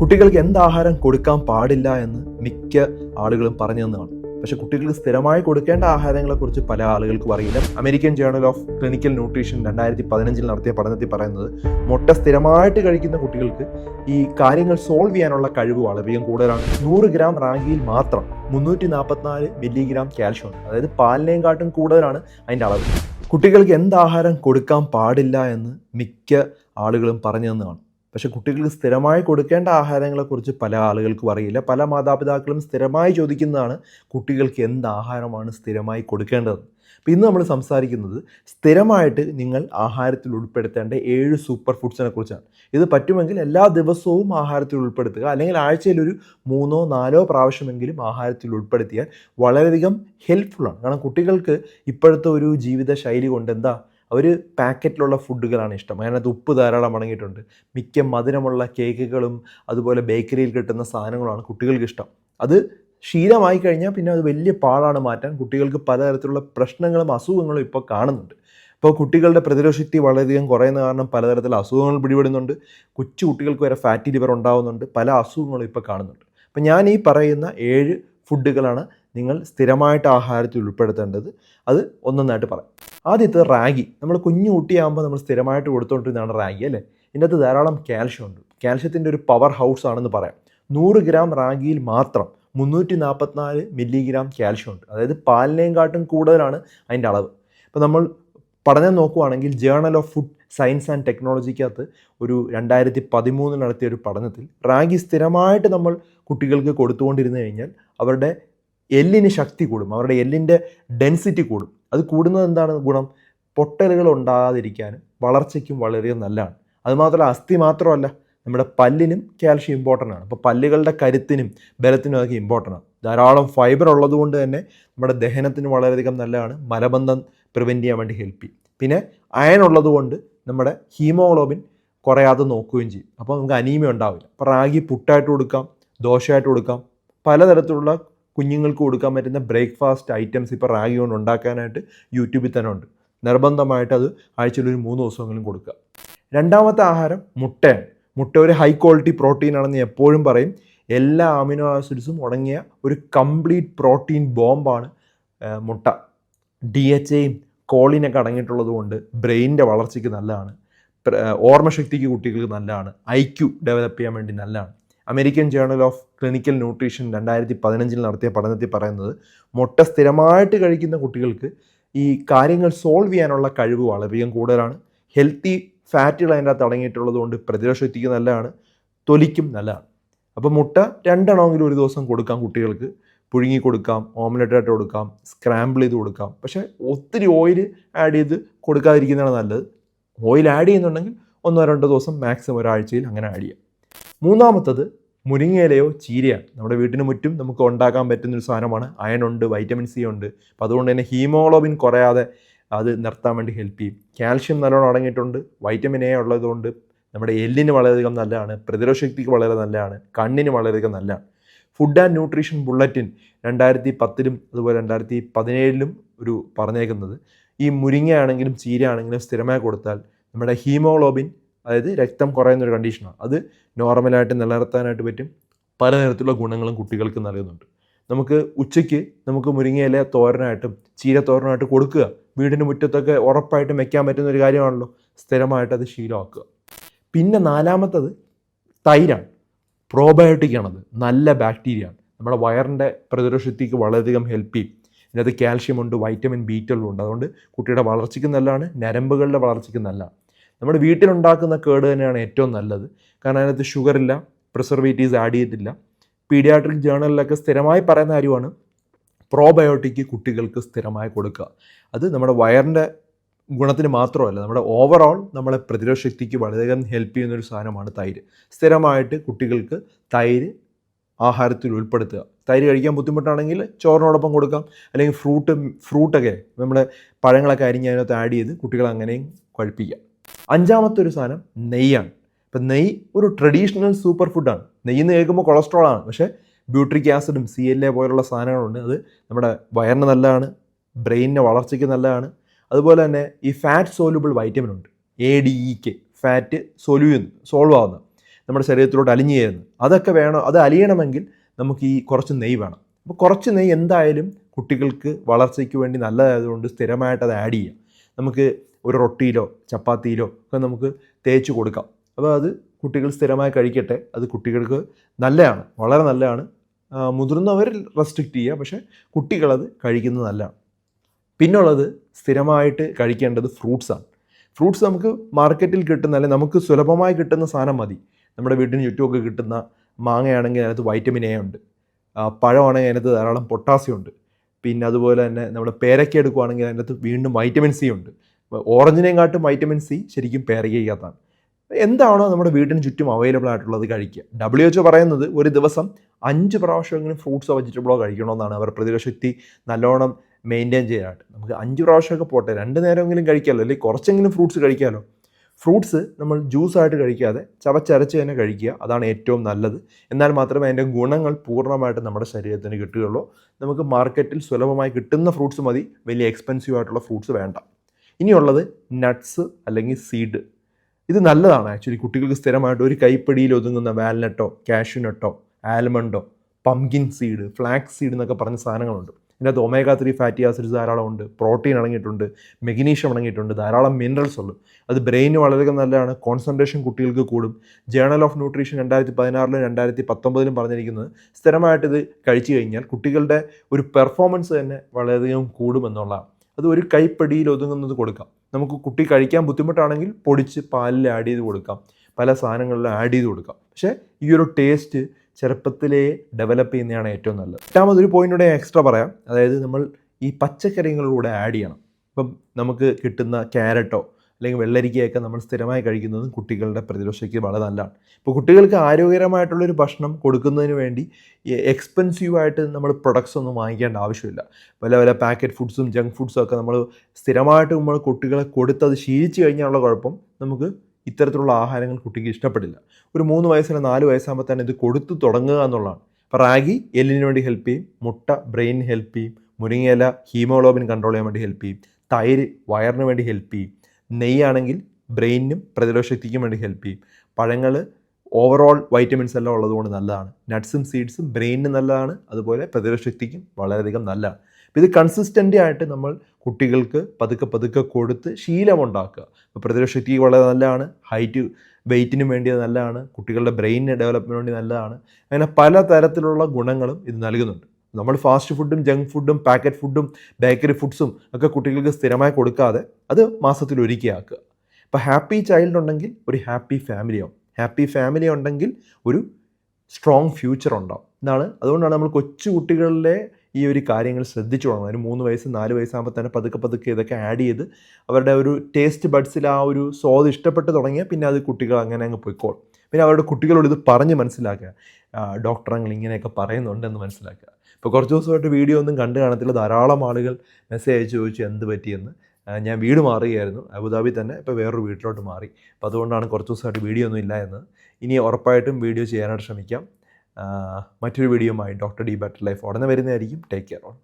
കുട്ടികൾക്ക് എന്ത് ആഹാരം കൊടുക്കാൻ പാടില്ല എന്ന് മിക്ക ആളുകളും പറഞ്ഞു തന്നതാണ്. പക്ഷെ കുട്ടികൾക്ക് സ്ഥിരമായി കൊടുക്കേണ്ട ആഹാരങ്ങളെ കുറിച്ച് പല ആളുകൾക്കും അറിയില്ല. American journal of clinical nutrition രണ്ടായിരത്തി പതിനഞ്ചിൽ നടത്തിയ പഠനത്തിൽ പറയുന്നത് മുട്ട സ്ഥിരമായിട്ട് കഴിക്കുന്ന കുട്ടികൾക്ക് ഈ കാര്യങ്ങൾ സോൾവ് ചെയ്യാനുള്ള കഴിവ് വളരെയധികം കൂടുതലാണ്. നൂറ് ഗ്രാം റാങ്കിയിൽ മാത്രം മുന്നൂറ്റി നാൽപ്പത്തിനാല് മില്ലിഗ്രാം കാൽഷ്യം അതായത് പാലിനെയും കാട്ടും കൂടുതലാണ് അതിന്റെ അളവ്. കുട്ടികൾക്ക് എന്ത് ആഹാരം കൊടുക്കാൻ പാടില്ല എന്ന് മിക്ക ആളുകളും പറഞ്ഞു തന്നതാണ്. പക്ഷെ കുട്ടികൾക്ക് സ്ഥിരമായി കൊടുക്കേണ്ട ആഹാരങ്ങളെക്കുറിച്ച് പല ആളുകൾക്കും അറിയില്ല. പല മാതാപിതാക്കളും സ്ഥിരമായി ചോദിക്കുന്നതാണ് കുട്ടികൾക്ക് എന്ത് ആഹാരമാണ് സ്ഥിരമായി കൊടുക്കേണ്ടത്. അപ്പോൾ ഇന്ന് നമ്മൾ സംസാരിക്കുന്നത് സ്ഥിരമായിട്ട് നിങ്ങൾ ആഹാരത്തിൽ ഉൾപ്പെടുത്തേണ്ട ഏഴ് സൂപ്പർ ഫുഡ്സിനെ കുറിച്ചാണ്. ഇത് പറ്റുമെങ്കിൽ എല്ലാ ദിവസവും ആഹാരത്തിൽ ഉൾപ്പെടുത്തുക. അല്ലെങ്കിൽ ആഴ്ചയിൽ ഒരു മൂന്നോ നാലോ പ്രാവശ്യമെങ്കിലും ആഹാരത്തിൽ ഉൾപ്പെടുത്തിയാൽ വളരെയധികം ഹെൽപ്ഫുള്ളാണ് കാരണം കുട്ടികൾക്ക് ഇപ്പോഴത്തെ ഒരു ജീവിത ശൈലി കൊണ്ട് എന്താ അവർ പാക്കറ്റിലുള്ള ഫുഡുകളാണ് ഇഷ്ടം. അതിനകത്ത് ഉപ്പ് ധാരാളം അടങ്ങിയിട്ടുണ്ട്. മിക്ക മധുരമുള്ള കേക്കുകളും അതുപോലെ ബേക്കറിയിൽ കിട്ടുന്ന സാധനങ്ങളാണ് കുട്ടികൾക്ക് ഇഷ്ടം. അത് ശീലമായി കഴിഞ്ഞാൽ പിന്നെ അത് വലിയ പാടാണ് മാറ്റാൻ. കുട്ടികൾക്ക് പലതരത്തിലുള്ള പ്രശ്നങ്ങളും അസുഖങ്ങളും ഇപ്പോൾ കാണുന്നുണ്ട്. ഇപ്പോൾ കുട്ടികളുടെ പ്രതിരോധശക്തി വളരെയധികം കുറയുന്ന കാരണം പലതരത്തിലുള്ള അസുഖങ്ങൾ പിടിപെടുന്നുണ്ട്. കൊച്ചു കുട്ടികൾക്ക് വരെ ഫാറ്റി ലിവർ ഉണ്ടാകുന്നുണ്ട് പല അസുഖങ്ങളും ഇപ്പോൾ കാണുന്നുണ്ട്. അപ്പം ഞാൻ ഈ പറയുന്ന ഏഴ് ഫുഡുകളാണ് നിങ്ങൾ സ്ഥിരമായിട്ട് ആഹാരത്തിൽ ഉൾപ്പെടുത്തേണ്ടത് അത് ഒന്നൊന്നായിട്ട് പറയാം. ആദ്യത്തെ റാഗി. നമ്മൾ കുഞ്ഞു കുട്ടിയാകുമ്പോൾ നമ്മൾ സ്ഥിരമായിട്ട് കൊടുത്തുകൊണ്ടിരുന്നതാണ് റാഗി അല്ലേ? ഇതിനകത്ത് ധാരാളം കാൽഷ്യം ഉണ്ട്. കാൽഷ്യത്തിന്റെ ഒരു പവർ ഹൗസ് ആണെന്ന് പറയാം. നൂറ് ഗ്രാം റാഗിയിൽ മാത്രം മുന്നൂറ്റി നാൽപ്പത്തിനാല് മില്ലിഗ്രാം കാൽഷ്യം ഉണ്ട്. അതായത് പാലിനെയും കാട്ടും കൂടുതലാണ് അതിന്റെ അളവ്. ഇപ്പോൾ നമ്മൾ പഠനം നോക്കുവാണെങ്കിൽ journal of food science and ടെക്നോളജിക്കകത്ത് ഒരു രണ്ടായിരത്തി പതിമൂന്നിൽ നടത്തിയ ഒരു പഠനത്തിൽ റാഗി സ്ഥിരമായിട്ട് നമ്മൾ കുട്ടികൾക്ക് കൊടുത്തുകൊണ്ടിരുന്നു കഴിഞ്ഞാൽ അവരുടെ എല്ലിന് ശക്തി കൂടും അവരുടെ എല്ലിന്റെ ഡെൻസിറ്റി കൂടും. അത് കൂടുന്നത് എന്താണ് ഗുണം? പൊട്ടലുകൾ ഉണ്ടാകാതിരിക്കാനും വളർച്ചയ്ക്കും വളരെ നല്ലതാണ്. അതുമാത്രമല്ല അസ്ഥി മാത്രമല്ല നമ്മുടെ പല്ലിനും കാൽഷ്യം ഇമ്പോർട്ടന്റ് ആണ്. അപ്പോൾ പല്ലുകളുടെ കരുത്തിനും ബലത്തിനും അതൊക്കെ ഇമ്പോർട്ടന്റ് ആണ്. ധാരാളം ഫൈബർ ഉള്ളതുകൊണ്ട് തന്നെ നമ്മുടെ ദഹനത്തിന് വളരെയധികം നല്ലതാണ്. മലബന്ധം പ്രിവെന്റ് ചെയ്യാൻ വേണ്ടി ഹെൽപ്പ് ചെയ്യും. പിന്നെ അയൺ ഉള്ളതുകൊണ്ട് നമ്മുടെ ഹീമോഗ്ലോബിൻ കുറയാതെ നോക്കുകയും ചെയ്യും. അപ്പോൾ നമുക്ക് അനീമിയ ഉണ്ടാവില്ല. അപ്പോൾ റാഗി പുട്ടായിട്ട് കൊടുക്കാം ദോശയായിട്ട് കൊടുക്കാം. പലതരത്തിലുള്ള കുഞ്ഞുങ്ങൾക്ക് കൊടുക്കാൻ പറ്റുന്ന ബ്രേക്ക്ഫാസ്റ്റ് ഐറ്റംസ് ഇപ്പോൾ റാഗി കൊണ്ട് ഉണ്ടാക്കാനായിട്ട് യൂട്യൂബിൽ തന്നെ ഉണ്ട്. നിർബന്ധമായിട്ട് അത് ആഴ്ചയിൽ ഒരു മൂന്ന് ദിവസമെങ്കിലും കൊടുക്കുക. രണ്ടാമത്തെ ആഹാരം മുട്ടയാണ്. മുട്ട ഒരു ഹൈ ക്വാളിറ്റി പ്രോട്ടീൻ ആണെന്ന് എപ്പോഴും പറയും. എല്ലാ അമിനോ ആസിഡ്സും ഉടങ്ങിയ ഒരു കംപ്ലീറ്റ് പ്രോട്ടീൻ ബോംബാണ് മുട്ട. ഡി എച്ച് എയും കോളിനൊക്കെ അടങ്ങിയിട്ടുള്ളത് കൊണ്ട് ബ്രെയിനിന്റെ വളർച്ചയ്ക്ക് നല്ലതാണ്. ഓർമ്മശക്തിക്ക് കുട്ടികൾക്ക് നല്ലതാണ്. ഐ ക്യു ഡെവലപ്പ് ചെയ്യാൻ വേണ്ടി നല്ലതാണ്. American journal of clinical nutrition രണ്ടായിരത്തി പതിനഞ്ചിൽ നടത്തിയ പഠനത്തിൽ പറയുന്നത് മുട്ട സ്ഥിരമായിട്ട് കഴിക്കുന്ന കുട്ടികൾക്ക് ഈ കാര്യങ്ങൾ സോൾവ് ചെയ്യാനുള്ള കഴിവ് വളരെയധികം കൂടുതലാണ്. ഹെൽത്തി ഫാറ്റുകൾ അതിന്റെ അകത്ത് അടങ്ങിയിട്ടുള്ളത് കൊണ്ട് പ്രതിരോധശക്തിക്ക് നല്ലതാണ് തൊലിക്കും നല്ലതാണ്. അപ്പോൾ മുട്ട രണ്ടെണ്ണമെങ്കിലും ഒരു ദിവസം കൊടുക്കാം കുട്ടികൾക്ക്. പുഴുങ്ങി കൊടുക്കാം ഓംലെറ്റ് ഓംലെറ്റായിട്ട് കൊടുക്കാം സ്ക്രാമ്പിൾ ചെയ്ത് കൊടുക്കാം. പക്ഷേ ഒത്തിരി ഓയിൽ ആഡ് ചെയ്ത് കൊടുക്കാതിരിക്കുന്നതാണ് നല്ലത്. ഓയിൽ ആഡ് ചെയ്യുന്നുണ്ടെങ്കിൽ ഒന്നോ രണ്ടോ ദിവസം മാക്സിമം ഒരാഴ്ചയിൽ അങ്ങനെ ആഡ് ചെയ്യാം. മൂന്നാമത്തത് മുരിങ്ങയിലയോ ചീരയാണ് നമ്മുടെ വീട്ടിന് മുറ്റും നമുക്ക് ഉണ്ടാക്കാൻ പറ്റുന്ന ഒരു സാധനമാണ്. അയൺ ഉണ്ട് വൈറ്റമിൻ സി ഉണ്ട്. അപ്പോൾ അതുകൊണ്ട് തന്നെ ഹീമോഗ്ലോബിൻ കുറയാതെ അത് നിർത്താൻ വേണ്ടി ഹെൽപ്പ് ചെയ്യും. കാൽഷ്യം നല്ലോണം അടങ്ങിയിട്ടുണ്ട്. വൈറ്റമിൻ എ ഉള്ളതുകൊണ്ട് നമ്മുടെ എല്ലിന് വളരെയധികം നല്ലതാണ്. പ്രതിരോധശക്തിക്ക് വളരെ നല്ലതാണ്. കണ്ണിന് വളരെയധികം നല്ലതാണ്. ഫുഡ് ആൻഡ് ന്യൂട്രീഷൻ ബുള്ളറ്റിൻ രണ്ടായിരത്തി പത്തിലും അതുപോലെ രണ്ടായിരത്തി പതിനേഴിലും ഒരു പറഞ്ഞേക്കുന്നത്. ഈ മുരിങ്ങയാണെങ്കിലും ചീരയാണെങ്കിലും സ്ഥിരമായി കൊടുത്താൽ നമ്മുടെ ഹീമോഗ്ലോബിൻ അതായത് രക്തം കുറയുന്ന ഒരു കണ്ടീഷനാണ് അത് നോർമലായിട്ട് നിലനിർത്താനായിട്ട് പറ്റും. പലതരത്തിലുള്ള ഗുണങ്ങളും കുട്ടികൾക്ക് നൽകുന്നുണ്ട്. നമുക്ക് ഉച്ചയ്ക്ക് നമുക്ക് മുരിങ്ങയില തോരനായിട്ടും ചീര തോരനായിട്ട് കൊടുക്കുക. വീടിന് മുറ്റത്തൊക്കെ ഉറപ്പായിട്ടും വെക്കാൻ പറ്റുന്ന ഒരു കാര്യമാണല്ലോ. സ്ഥിരമായിട്ട് അത് ശീലമാക്കുക. പിന്നെ നാലാമത്തത് തൈരാണ്. പ്രോബയോട്ടിക് ആണത്. നല്ല ബാക്ടീരിയ ആണ്. നമ്മുടെ വയറിന്റെ പ്രതിരോധശക്തിക്ക് വളരെയധികം ഹെൽപ്പ് ചെയ്യും. ഇതിനകത്ത് കാൽഷ്യം ഉണ്ട് വൈറ്റമിൻ ബി ഉണ്ട്. അതുകൊണ്ട് കുട്ടിയുടെ വളർച്ചയ്ക്ക് നല്ലതാണ്. ഞരമ്പുകളുടെ വളർച്ചയ്ക്ക് നല്ലതാണ്. നമ്മുടെ വീട്ടിലുണ്ടാക്കുന്ന കേട് തന്നെയാണ് ഏറ്റവും നല്ലത്. കാരണം അതിനകത്ത് ഷുഗർ ഇല്ല പ്രിസർവേറ്റീവ്സ് ആഡ് ചെയ്തിട്ടില്ല. പീഡിയാട്രിക് ജേണലിലൊക്കെ സ്ഥിരമായി പറയുന്ന കാര്യമാണ് പ്രോബയോട്ടിക് കുട്ടികൾക്ക് സ്ഥിരമായി കൊടുക്കുക. അത് നമ്മുടെ വയറിന്റെ ഗുണത്തിന് മാത്രമല്ല നമ്മുടെ ഓവറോൾ നമ്മളെ പ്രതിരോധ ശക്തിക്ക് വളരെയധികം ഹെൽപ്പ് ചെയ്യുന്ന ഒരു സാധനമാണ് തൈര്. സ്ഥിരമായിട്ട് കുട്ടികൾക്ക് തൈര് ആഹാരത്തിൽ ഉൾപ്പെടുത്തുക. തൈര് കഴിക്കാൻ ബുദ്ധിമുട്ടാണെങ്കിൽ ചോറിനോടൊപ്പം കൊടുക്കാം. അല്ലെങ്കിൽ ഫ്രൂട്ട് ഫ്രൂട്ടൊക്കെ നമ്മുടെ പഴങ്ങളൊക്കെ അരിഞ്ഞ് അതിനകത്ത് ആഡ് ചെയ്ത് കുട്ടികളെ അങ്ങനെയും കഴിപ്പിക്കാം. അഞ്ചാമത്തെ ഒരു സാധനം നെയ്യാണ്. ഇപ്പം നെയ്യ് ഒരു ട്രഡീഷണൽ സൂപ്പർ ഫുഡാണ് നെയ്യ് എന്ന് കേൾക്കുമ്പോൾ കൊളസ്ട്രോൾ ആണ്. പക്ഷേ ബ്യൂട്രിക് ആസിഡും സി എൽ എ പോലുള്ള സാധനങ്ങളുണ്ട്. അത് നമ്മുടെ വയറിന് നല്ലതാണ് ബ്രെയിനിന്റെ വളർച്ചയ്ക്ക് നല്ലതാണ്. അതുപോലെ തന്നെ ഈ ഫാറ്റ് സോലുബിൾ വൈറ്റമിൻ ഉണ്ട്. A D E K fat സൊല്യൂ ചെയ്യുന്നു സോൾവ് ആവുന്ന. നമ്മുടെ ശരീരത്തിലോട്ട് അലിഞ്ഞു ചേരുന്നത് അതൊക്കെ വേണം അത് അലിയണമെങ്കിൽ നമുക്ക് ഈ കുറച്ച് നെയ്യ് വേണം. അപ്പോൾ കുറച്ച് നെയ്യ് എന്തായാലും കുട്ടികൾക്ക് വളർച്ചയ്ക്ക് വേണ്ടി നല്ലതായതുകൊണ്ട് സ്ഥിരമായിട്ട് അത് ആഡ് ചെയ്യാം നമുക്ക് ഒരു റൊട്ടിയിലോ ചപ്പാത്തിയിലോ ഒക്കെ നമുക്ക് തേച്ച് കൊടുക്കാം. അപ്പോൾ അത് കുട്ടികൾ സ്ഥിരമായി കഴിക്കട്ടെ. അത് കുട്ടികൾക്ക് നല്ലതാണ്. വളരെ നല്ലതാണ്. മുതിർന്നവർ റെസ്ട്രിക്റ്റ് ചെയ്യുക. പക്ഷേ കുട്ടികളത് കഴിക്കുന്നത് നല്ലതാണ്. പിന്നുള്ളത് സ്ഥിരമായിട്ട് കഴിക്കേണ്ടത് ഫ്രൂട്ട്സാണ് ഫ്രൂട്ട്സ് നമുക്ക് മാർക്കറ്റിൽ കിട്ടുന്ന അല്ലെങ്കിൽ നമുക്ക് സുലഭമായി കിട്ടുന്ന സാധനം മതി. നമ്മുടെ വീട്ടിന് ചുറ്റുമൊക്കെ കിട്ടുന്ന മാങ്ങയാണെങ്കിൽ അതിനകത്ത് വൈറ്റമിൻ എ ഉണ്ട്. പഴമാണെങ്കിൽ അതിനകത്ത് ധാരാളം പൊട്ടാസ്യം ഉണ്ട്. പിന്നെ അതുപോലെ തന്നെ നമ്മുടെ പേരയ്ക്ക എടുക്കുവാണെങ്കിൽ അതിനകത്ത് വീണ്ടും വൈറ്റമിൻ സി ഉണ്ട്. ഓറഞ്ചിനെയും വൈറ്റമിൻ സി ശരിക്കും പേരയ്ക്കകത്താണ് എന്താണോ നമ്മുടെ വീടിന് ചുറ്റും അവൈലബിൾ ആയിട്ടുള്ളത് കഴിക്കുക. ഡബ്ല്യു എച്ച് പറയുന്നത് ഒരു ദിവസം അഞ്ച് പ്രാവശ്യമെങ്കിലും ഫ്രൂട്ട്സോ വെജിറ്റബിളോ കഴിക്കണമെന്നാണ്. അവർ പ്രതിരോധശക്തി നല്ലോണം മെയിന്റെയിൻ ചെയ്യാനായിട്ട്. നമുക്ക് അഞ്ച് പ്രാവശ്യമൊക്കെ പോട്ടെ രണ്ട് നേരമെങ്കിലും കഴിക്കാമല്ലോ അല്ലെങ്കിൽ കുറച്ചെങ്കിലും ഫ്രൂട്ട്സ് കഴിക്കാമല്ലോ ഫ്രൂട്ട്സ് നമ്മൾ ജ്യൂസായിട്ട് കഴിക്കാതെ ചവച്ചരച്ച് തന്നെ കഴിക്കുക. അതാണ് ഏറ്റവും നല്ലത്. എന്നാൽ മാത്രമേ അതിന്റെ ഗുണങ്ങൾ പൂർണമായിട്ട് നമ്മുടെ ശരീരത്തിന് കിട്ടുകയുള്ളൂ. നമുക്ക് മാർക്കറ്റിൽ സുലഭമായി കിട്ടുന്ന ഫ്രൂട്ട്സ് മതി. വലിയ എക്സ്പെൻസീവ് ആയിട്ടുള്ള ഫ്രൂട്ട്സ് വേണ്ട. ഇനിയുള്ളത് നട്ട്സ് അല്ലെങ്കിൽ സീഡ് ഇത് നല്ലതാണ് ആക്ച്വലി കുട്ടികൾക്ക് സ്ഥിരമായിട്ട് ഒരു കൈപ്പടിയിൽ ഒതുങ്ങുന്ന വാൽനട്ടോ കാഷ്യൂനട്ടോ ആൽമണ്ടോ പംകിൻ സീഡ് ഫ്ലാക്സ് സീഡ് എന്നൊക്കെ പറഞ്ഞ സാധനങ്ങളുണ്ട്. ഇതിനകത്ത് ഒമേഗ ത്രീ ഫാറ്റി ആസിഡ്സ് ധാരാളം ഉണ്ട് പ്രോട്ടീൻ അടങ്ങിയിട്ടുണ്ട് മെഗ്നീഷ്യം അടങ്ങിയിട്ടുണ്ട് ധാരാളം മിനറൽസ് ഉണ്ട്. അത് ബ്രെയിന് വളരെ നല്ലതാണ്. കോൺസെൻട്രേഷൻ കുട്ടികൾക്ക് കൂടും. ജേണൽ ഓഫ് ന്യൂട്രീഷൻ രണ്ടായിരത്തി പതിനാറിലും രണ്ടായിരത്തി പത്തൊമ്പതിലും പറഞ്ഞിരിക്കുന്നത് സ്ഥിരമായിട്ട് ഇത് കഴിച്ചു കഴിഞ്ഞാൽ കുട്ടികളുടെ ഒരു പെർഫോമൻസ് തന്നെ വളരെയധികം കൂടുമെന്നുള്ളതാണ്. അത് ഒരു കൈപ്പടിയിൽ ഒതുങ്ങുന്നത് കൊടുക്കാം. നമുക്ക് കുട്ടി കഴിക്കാൻ ബുദ്ധിമുട്ടാണെങ്കിൽ പൊടിച്ച് പാലിൽ ആഡ് ചെയ്ത് കൊടുക്കാം. പല സാധനങ്ങളിലും ആഡ് ചെയ്ത് കൊടുക്കാം. പക്ഷേ ഈ ഒരു ടേസ്റ്റ് ചെറുപ്പത്തിലേ ഡെവലപ്പ് ചെയ്യുന്നതാണ് ഏറ്റവും നല്ലത്. എട്ടാമതൊരു പോയിന്റൂടെ എക്സ്ട്രാ പറയാം. അതായത് നമ്മൾ ഈ പച്ചക്കറികളിലൂടെ ആഡ് ചെയ്യണം. ഇപ്പം നമുക്ക് കിട്ടുന്ന ക്യാരറ്റോ അല്ലെങ്കിൽ വെള്ളരിക്കയൊക്കെ നമ്മൾ സ്ഥിരമായി കഴിക്കുന്നതും കുട്ടികളുടെ പ്രതിരോധശക്തി വളരെ നല്ലതാണ്. ഇപ്പോൾ കുട്ടികൾക്ക് ആരോഗ്യകരമായിട്ടുള്ളൊരു ഭക്ഷണം കൊടുക്കുന്നതിന് വേണ്ടി എക്സ്പെൻസീവായിട്ട് നമ്മൾ പ്രൊഡക്ട്സ് ഒന്നും വാങ്ങിക്കേണ്ട ആവശ്യമില്ല. പല പല പാക്കറ്റ് ഫുഡ്സും ജങ്ക് ഫുഡ്സും ഒക്കെ നമ്മൾ സ്ഥിരമായിട്ട് നമ്മൾ കുട്ടികളെ കൊടുത്തത് ശീലിച്ചു കഴിഞ്ഞാലുള്ള കുഴപ്പം നമുക്ക് ഇത്തരത്തിലുള്ള ആഹാരങ്ങൾ കുട്ടിക്ക് ഇഷ്ടപ്പെടില്ല. ഒരു മൂന്ന് വയസ്സിന് നാല് വയസ്സാകുമ്പോൾ തന്നെ ഇത് കൊടുത്തു തുടങ്ങുക എന്നുള്ളതാണ്. ഇപ്പോൾ റാഗി എല്ലിന് വേണ്ടി ഹെൽപ്പ് ചെയ്യും മുട്ട ബ്രെയിൻ ഹെൽപ്പ് ചെയ്യും മുരിങ്ങയില ഹീമോഗ്ലോബിൻ കൺട്രോൾ ചെയ്യാൻ വേണ്ടി ഹെൽപ്പ് ചെയ്യും തൈര് വയറിന് വേണ്ടി ഹെൽപ്പ് ചെയ്യും നെയ്യാണെങ്കിൽ ബ്രെയിനും പ്രതിരോധശക്തിക്കും വേണ്ടി ഹെൽപ്പ് ചെയ്യും. പഴങ്ങൾ ഓവറോൾ വൈറ്റമിൻസ് എല്ലാം ഉള്ളതുകൊണ്ട് നല്ലതാണ്. നട്ട്സും സീഡ്സും ബ്രെയിനിന് നല്ലതാണ്. അതുപോലെ പ്രതിരോധശക്തിക്കും വളരെയധികം നല്ലതാണ്. ഇത് കൺസിസ്റ്റന്റ് ആയിട്ട് നമ്മൾ കുട്ടികൾക്ക് പതുക്കെ പതുക്കെ കൊടുത്ത് ശീലമുണ്ടാക്കുക. അപ്പോൾ പ്രതിരോധശക്തിക്ക് വളരെ നല്ലതാണ്. ഹൈറ്റ് വെയ്റ്റിനും വേണ്ടി നല്ലതാണ്. കുട്ടികളുടെ ബ്രെയിൻ ഡെവലപ്മെന്റിന് വേണ്ടി നല്ലതാണ്. അങ്ങനെ പല തരത്തിലുള്ള ഗുണങ്ങളും ഇത് നൽകുന്നുണ്ട്. നമ്മൾ ഫാസ്റ്റ് ഫുഡും ജങ്ക് ഫുഡും പാക്കറ്റ് ഫുഡും ബേക്കറി ഫുഡ്സും ഒക്കെ കുട്ടികൾക്ക് സ്ഥിരമായി കൊടുക്കാതെ അത് മാസത്തിൽ ഒരുക്കിയാക്കുക ഇപ്പോൾ ഹാപ്പി ചൈൽഡ് ഉണ്ടെങ്കിൽ ഒരു ഹാപ്പി ഫാമിലി ആവും. ഹാപ്പി ഫാമിലി ഉണ്ടെങ്കിൽ ഒരു സ്ട്രോങ് ഫ്യൂച്ചർ ഉണ്ടാവും. എന്നാണ് അതുകൊണ്ടാണ് നമ്മൾ കൊച്ചു കുട്ടികളിലെ ഈ ഒരു കാര്യങ്ങൾ ശ്രദ്ധിച്ചു തുടങ്ങുന്നത്. ഒരു മൂന്ന് വയസ്സ് നാല് വയസ്സാകുമ്പോൾ തന്നെ പതുക്കെ പതുക്കെ ഇതൊക്കെ ആഡ് ചെയ്ത് അവരുടെ ഒരു ടേസ്റ്റ് ബഡ്സിൽ ആ ഒരു സ്വാദ് ഇഷ്ടപ്പെട്ട് തുടങ്ങിയാൽ പിന്നെ അത് കുട്ടികൾ അങ്ങനെ അങ്ങ് പോയിക്കോളും. പിന്നെ അവരുടെ കുട്ടികളോട് ഇത് പറഞ്ഞ് മനസ്സിലാക്കുക. ഡോക്ടർ അങ്ങൾ ഇങ്ങനെയൊക്കെ പറയുന്നുണ്ടെന്ന് മനസ്സിലാക്കുക. ഇപ്പോൾ കുറച്ച് ദിവസമായിട്ട് വീഡിയോ ഒന്നും കണ്ടു കാണത്തില്ല. ധാരാളം ആളുകൾ മെസ്സേജ് അയച്ച് ചോദിച്ചു എന്ത് പറ്റിയെന്ന്. ഞാൻ വീട് മാറുകയായിരുന്നു. അബുദാബി തന്നെ ഇപ്പോൾ വേറൊരു വീട്ടിലോട്ട് മാറി. അപ്പോൾ അതുകൊണ്ടാണ് കുറച്ച് ദിവസമായിട്ട് വീഡിയോ ഒന്നും ഇല്ല എന്ന്. ഇനി ഉറപ്പായിട്ടും വീഡിയോ ചെയ്യാനായിട്ട് ശ്രമിക്കാം. മറ്റൊരു വീഡിയോയുമായി ഡോക്ടർ ഡി ബെറ്റർ ലൈഫ് ഉടനെ വരുന്നതായിരിക്കും. Take care on